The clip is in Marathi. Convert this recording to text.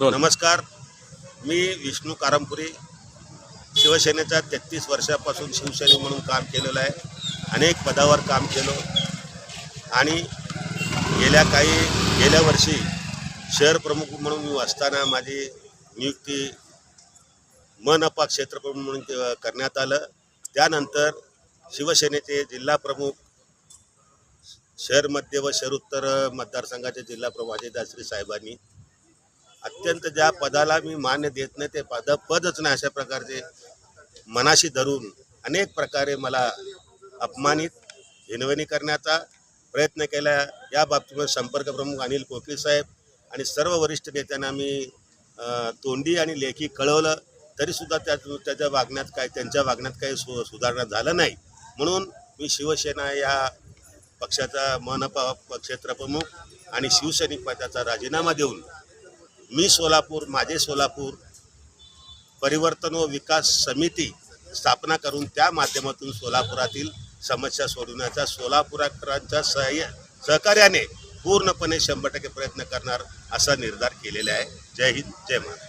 नमस्कार. मी विष्णू कारंपुरी शिवसेनेच्या तेहतीस वर्षापासून शिवसैनिक म्हणून काम केलेलं आहे. अनेक पदावर काम केलं. आणि गेल्या काही गेल्या वर्षी शहर प्रमुख म्हणून मी असताना माझी नियुक्ती मनपा क्षेत्रप्रमुख म्हणून करण्यात आलं. त्यानंतर शिवसेनेचे जिल्हा प्रमुख शहर मध्य व शहर उत्तर मतदारसंघाचे जिल्हा प्रमुख अजयदासरी साहेबांनी अत्यंत ज्या पदाला मी मान्य देत नाही ते पद पदच नाही अशा प्रकारचे मनाशी धरून अनेक प्रकारे मला अपमानित हिनवणी करण्याचा प्रयत्न केला. या बाबतीमध्ये संपर्क प्रमुख अनिल कोकीळ साहेब आणि सर्व वरिष्ठ नेत्यांना मी तोंडी आणि लेखी कळवलं. तरीसुद्धा त्या त्याच्या वागण्यात काय त्यांच्या वागण्यात काही सु सुधारणा झालं नाही. म्हणून मी शिवसेना या पक्षाचा मनपा क्षेत्रप्रमुख आणि शिवसैनिक पदाचा राजीनामा देऊन मी सोलापूर माझे सोलापूर परिवर्तन व विकास समिती स्थापना करून त्या माध्यमातून सोलापुरातील समस्या सोडवण्याचा सोलापुरकरांच्या सहय सहकार्याने पूर्णपणे शंभर टक्के प्रयत्न करणार असा निर्धार केलेला आहे. जय हिंद जय महाराष्ट्र.